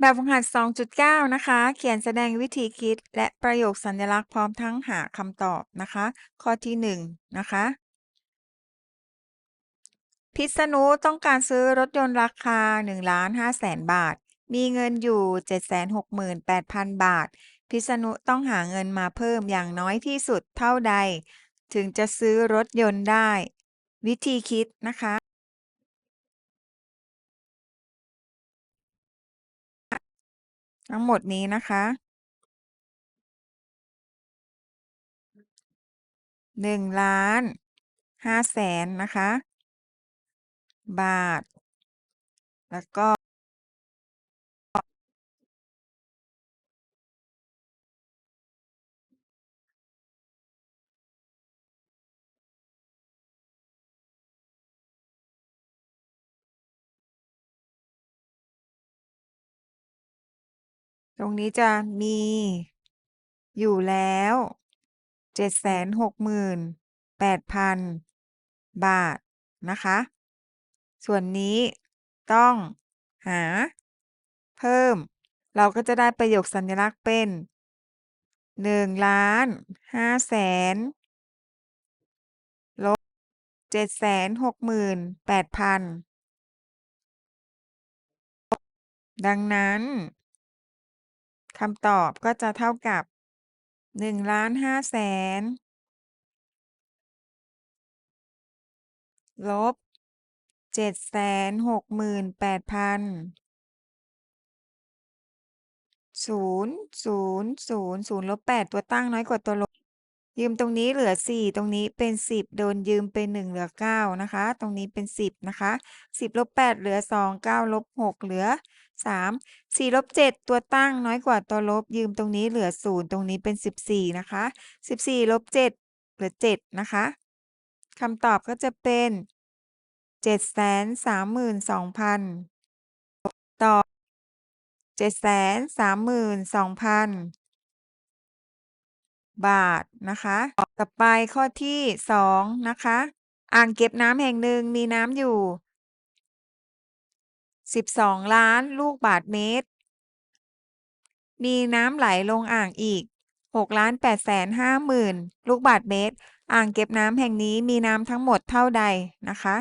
แบบฝึกหัด 2.9 นะคะ เขียนแสดงวิธีคิดและประโยคสัญลักษณ์พร้อมทั้งหาคำตอบนะคะ ข้อที่ 1 นะคะ พิษณุต้องการซื้อรถยนต์ราคา1,500,000บาท มีเงินอยู่ 768,000 บาท พิษณุต้องหาเงินมาเพิ่มอย่างน้อยที่สุดเท่าใด ถึงจะซื้อรถยนต์ได้ วิธีคิดนะคะ ทั้งหมดนี้นะคะ หนึ่งล้านห้าแสนนะคะ บาท แล้วก็ ตรงนี้จะมี อยู่แล้ว768,000บาทนะคะ ส่วนนี้ต้องหา เพิ่ม เราก็จะได้ประโยคสัญลักษณ์เป็น1,500,000ลบ768,000ดังนั้น คำตอบก็จะเท่ากับหนึ่งล้านห้าแสนลบเจ็ดแสนหกหมื่นแปดพันศูนย์ศูนย์ศูนย์ศูนย์ลบแปดตัวตั้งน้อยกว่าตัวลบ ยืมตรงนี้เหลือ 4 ตรงนี้เป็น 10 โดนยืมไป1เหลือ 9 นะคะ ตรงนี้เป็น 10 นะคะ 10ลบ8เหลือ 2 9ลบ6เหลือ 3 4ลบ7ตัวตั้งน้อยกว่าตัวลบยืมตรงนี้เหลือ 0 ตรงนี้เป็น 14 นะคะ 14ลบ7เหลือ 7 นะคะคำตอบก็จะเป็น732,000ต่อ732,000 บาทนะคะ ต่อไปข้อที่2นะคะ อ่างเก็บน้ำแห่งหนึ่งมีน้ำอยู่12ล้านลูกบาศก์เมตร มีน้ำไหลลงอ่างอีก6,850,000ลูกบาศก์เมตร อ่างเก็บน้ำแห่งนี้มีน้ำทั้งหมดเท่าใดนะคะ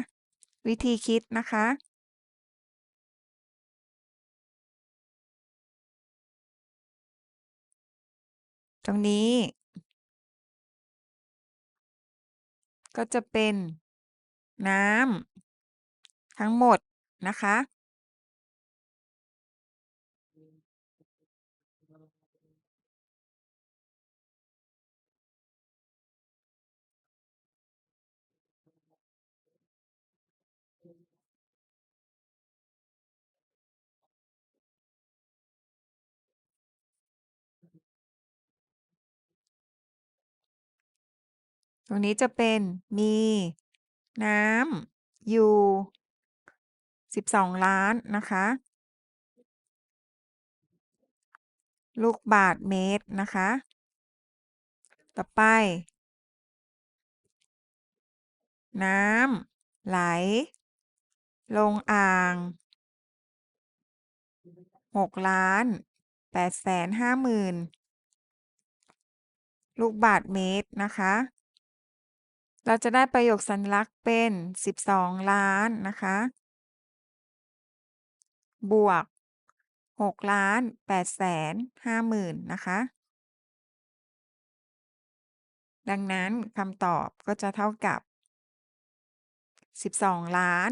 วิธีคิดนะคะ ตรงนี้ ก็จะเป็น น้ำทั้งหมดนะคะ ตรงนี้จะเป็นมี น้ำอยู่ 12 ล้านนะคะ ลูกบาศก์เมตรนะคะ ต่อไป น้ำไหล ลงอ่าง6,850,000 ลูกบาศก์เมตรนะคะ เราจะได้ประโยคสัญลักษณ์เป็น 12 ล้านนะคะ บวก6,850,000นนะคะ ดังนั้นคำตอบก็จะเท่ากับ 12 ล้าน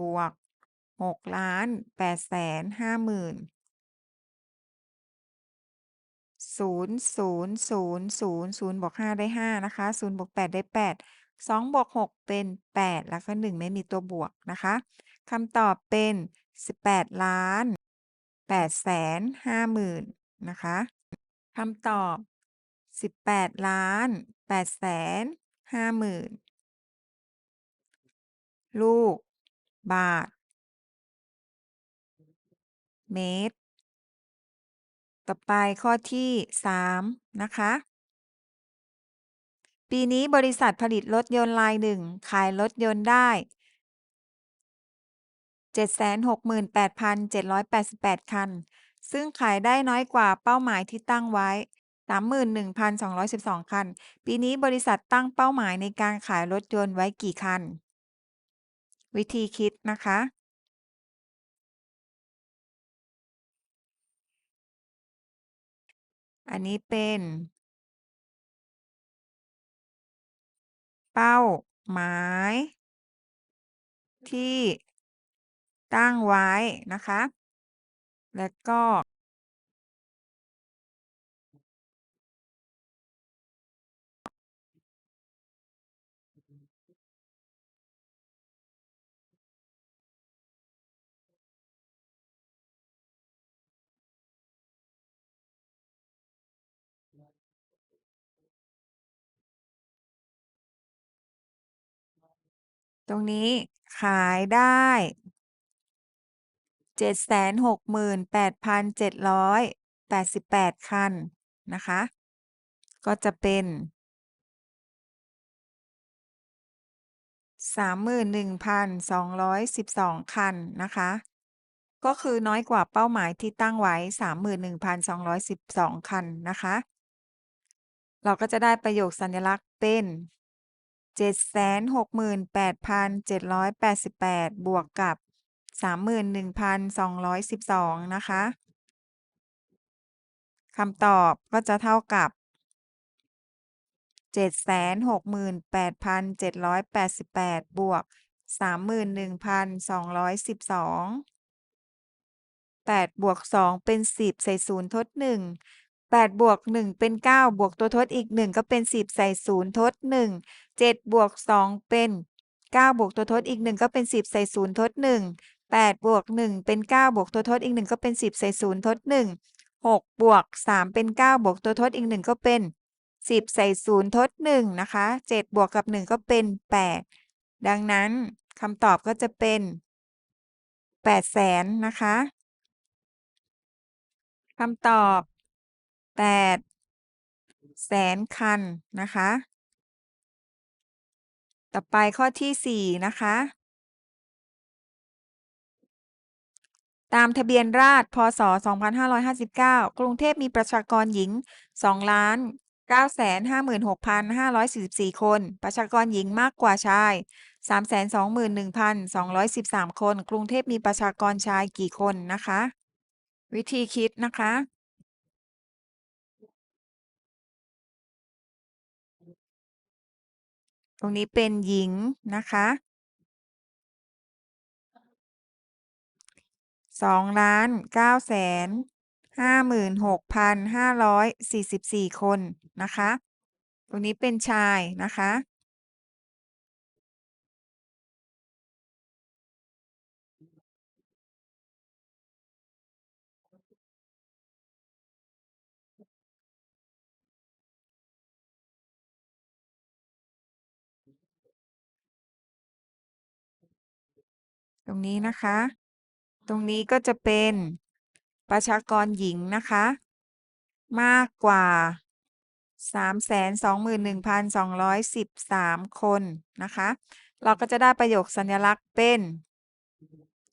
บวก 6 ล้าน8แสน5หมื่น 6,850,000 0 0 0 0 0บวก5ได้5นะคะ0บวก8ได้8 2บวก6เป็น8แล้วก็1ไม่มีตัวบวกนะคะคำตอบเป็น18,850,000นะคะคำตอบ18,850,000ลูก บาศก์เมตร ต่อไปข้อที่ 3 นะคะ ปีนี้บริษัทผลิตรถยนต์รายหนึ่ง ขายรถยนต์ได้ 768,788 คัน ซึ่งขายได้น้อยกว่าเป้าหมายที่ตั้งไว้ 31,212 คัน ปีนี้บริษัทตั้งเป้าหมายในการขายรถยนต์ไว้กี่คัน วิธีคิดนะคะ อันนี้เป็น เป้าหมาย ที่ตั้งไว้นะคะ แล้วก็ ตรงนี้ขายได้ 768,788 คัน นะคะ ก็จะเป็น 31,212 คัน นะคะ ก็คือน้อยกว่าเป้าหมายที่ตั้งไว้ 31,212 คัน นะคะ เราก็จะได้ประโยคสัญลักษณ์เป็น 768,788 บวกกับ 31,212 นะคะคำตอบก็จะเท่ากับ 768,788 บวก 31,212 8 บวก 2 เป็น 10 ใส่ 0 ทด 1 8บวก1เป็น 9 บวกตัวทดอีก 1 ก็เป็น 10 ใส่ 0 ทด 1 7บวก2เป็น9บวกตัวทดอีก 1 ก็เป็น 10 ใส่ 0 ทด 1 8บวก1เป็น 9 บวกตัวทดอีก 1 ก็เป็น 10 ใส่ 0 ทด 1 6บวก3เป็น 9 บวกตัวทดอีก 1 ก็เป็น 10 ใส่ 0 ทด 1 นะคะ 7 บวกกับ 1 ก็เป็น 8 ดังนั้นคำตอบก็จะเป็น800,000นะคะคำตอบ 800,000คันนะคะ ต่อไปข้อที่4นะคะ ตามทะเบียนราษฎรพ.ศ.2559 กรุงเทพมีประชากรหญิง2,956,544 คน ประชากรหญิงมากกว่าชาย 321,213 คน กรุงเทพมีประชากรชายกี่คนนะคะ วิธีคิดนะคะ ตรงนี้เป็นหญิงนะคะสองล้านเก้าแสนห้าหมื่นหกพันห้าร้อยสี่สิบสี่คนนะคะ ตรงนี้เป็นชายนะคะ รงนี้นะคะ ตรงนี้ก็จะเป็นประชากรหญิงนะคะ มากกว่า 321,213 คนนะคะ เราก็จะได้ประโยคสัญลักษณ์เป็น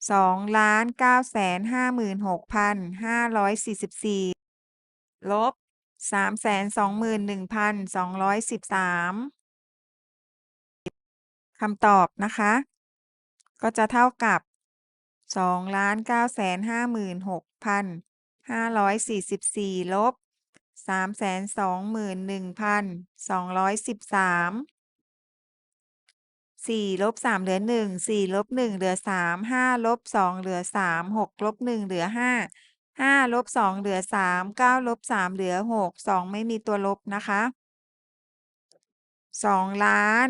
2,956,544ลบ321,213คำตอบนะคะ ก็จะเท่ากับ2,956,544ลบ321,213 4ลบ3เหลือ1 4ลบ1เหลือ3 5ลบ2เหลือ3 6ลบ1เหลือ5 5ลบ2เหลือ3 9ลบ3เหลือ6 2ไม่มีตัวลบนะคะ2,635,331น